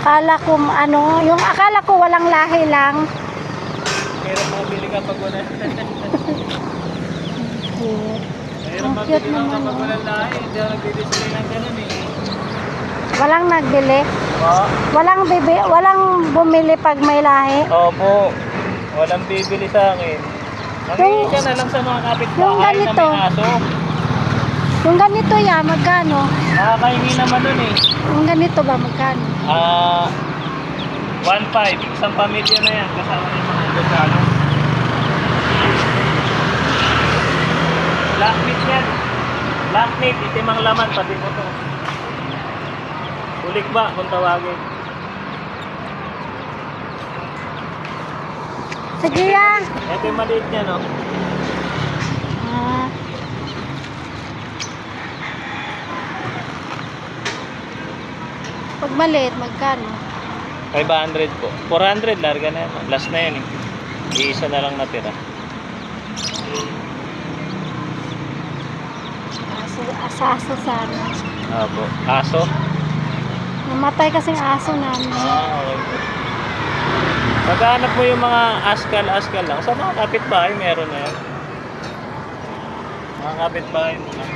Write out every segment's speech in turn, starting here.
Akala ko ano, yung akala ko walang lahi lang. Hirap mabili kapag wala. Hirap Ang mabili cute lang naman, kapag oh. wala lahi. Hindi ako nagbibisili ng ganun eh. Walang nagbili. Po? Walang bibi, walang bumili pag may lahi. Opo. Walang bibili sa akin. Mangingi ka na lang sa mga kapitbahay na may aso. Yung ganito ya, magkano? Nakakahingi naman nun eh. Yung ganito ba, magkano? Ah, 1.5. Isang pamilya na yan. Kasama na yung mga. Black meat yan. Black meat. Itim ang laman. Pati mo to. Ulik ba kung tawagin? Sige ya. Ito yung maliit niya no. Ah. Pag maliit, magkano? 500 po. 400 larga na yan. Last na yan eh. Iisa na lang natira. Aso, asa-aso sana. Opo. Aso? Namatay kasing aso namin. Ah, okay po. Pagkahanap mo yung mga askal-askal lang, sa mga kapitbahay meron na yan. Mga kapitbahay mo lang.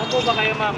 Saan po ba kayo ma'am?